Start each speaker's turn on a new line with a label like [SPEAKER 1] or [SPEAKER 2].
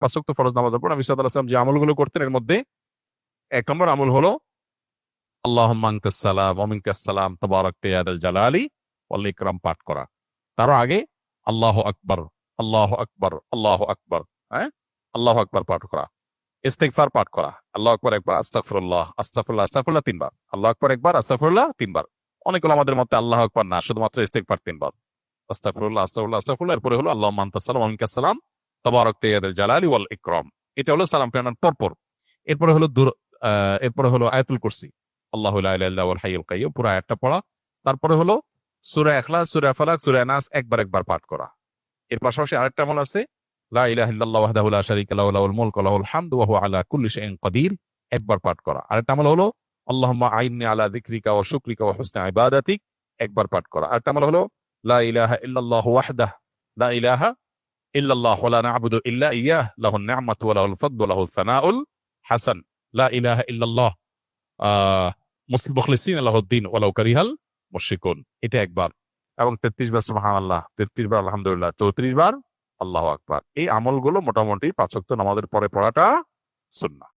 [SPEAKER 1] পাঁচক তো ফরজ নামাজের পর সাল্লাল্লাহু আলাইহি ওয়াসাল্লাম যে আমলগুলো করতেন, এর মধ্যে এক নম্বর আমল হলো সালাম, ওয়া মিনকাস সালাম তাবারাকতা জালালি ইকরাম পাঠ করা। তারও আগে, আল্লাহু আকবার আল্লাহু আকবার আল্লাহু আকবার হ্যাঁ? আল্লাহু আকবার পাঠ করা। ইস্তেগফার পাঠ করা। আল্লাহ আকবার একবার, আস্তাগফিরুল্লাহ আস্তাগফিরুল্লাহ আস্তাগফিরুল্লাহ তিনবার। আল্লাহ আকবার একবার, আস্তাগফিরুল্লাহ তিনবার। অনেকগুলো আমাদের মতে আল্লাহ আকবার না, শুধুমাত্র ইস্তেগফার তিনবার। আস্তাগফিরুল্লাহ আস্তাগফিরুল্লাহ আস্তাগফিরুল্লাহ, এরপরে হলো আল্লাহ আনতাস সালাম ইয়া যাল জালালি ওয়াল ইকরাম। এটা হলো সালাম ফেরানোর পরপর। এরপরে হলো এরপরে হলো আয়াতুল কুরসি। আল্লাহু লা ইলাহা ইল্লা হুয়াল হাইয়ুল কাইয়্যুম পুরো আয়াতটা পড়া। তারপরে হলো সূরা ইখলাস, সূরা ফালাক, সূরা নাস একবার একবার পাঠ করা। এর পাশাপাশি আরেকটা আমল আছে একবার পাঠ করা। আরেকটা আমল হলো, আল্লাহুম্মা আইন্নি আলা যিকরিকা ওয়া শুকরিকা ওয়া হুসনি ইবাদাতিক, একবার পাঠ করা। আরেকটা আমল হলো, লা ইলাহা ইল্লাল্লাহু ইল্লাল্লাহ লা না'বুদু ইল্লা ইয়্যাহ লাহুন নি'মাতু ওয়া লাহুল হাসান। লা ইলাহা ইল্লাল্লাহ। মুসলিম মুখলিসিন আল্লাহুদ্দিন ওয়ালাউ কারিহাল এটা একবার। এবং তেত্রিশ বার সুবহানাল্লাহ। তেত্রিশ বার আলহামদুলিল্লাহ। চৌত্রিশ বার আল্লাহ আকবার। এই আমলগুলো মোটামুটি পাঁচক্ত নামাজের পরে পড়াটা সুন্নাহ।